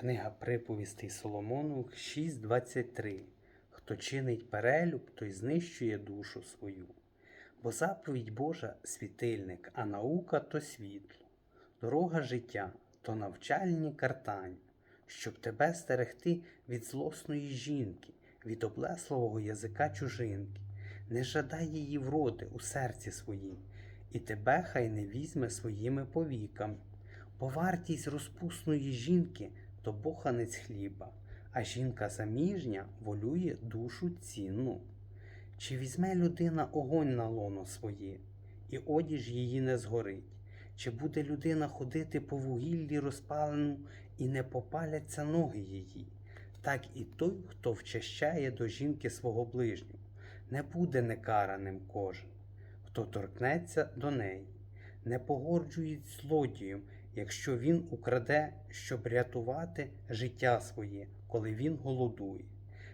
Книга приповістей Соломонових 6.23. Хто чинить перелюб, той знищує душу свою. Бо заповідь Божа світильник, а наука то світло. Дорога життя то навчальні картання, щоб тебе стерегти від злосної жінки, від облесливого язика чужинки. Не жадай її вроди у серці своїм, і тебе хай не візьме своїми повіками. Бо вартість розпусної жінки то боханець хліба, а жінка заміжня волює душу цінну. Чи візьме людина огонь на лоно своє, і одіж її не згорить? Чи буде людина ходити по вугіллі розпаленому і не попаляться ноги її? Так і той, хто вчащає до жінки свого ближнього, не буде некараним кожен, хто торкнеться до неї, не погоджують злодієм, якщо він украде, щоб рятувати життя своє, коли він голодує.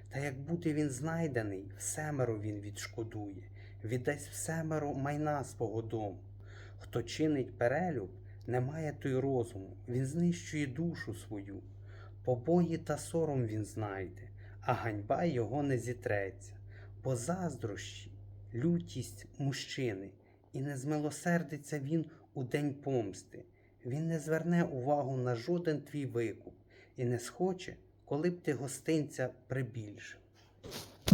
Та як буде він знайдений, всемеро він відшкодує, віддасть всемеро майна свого дому. Хто чинить перелюб, не має той розуму, він знищує душу свою. Побої та сором він знайде, а ганьба його не зітреться, бо заздрощі, лютість мужчини, і не змилосердиться він у день помсти. Він не зверне увагу на жоден твій викуп і не схоче, коли б ти гостинця прибільшив.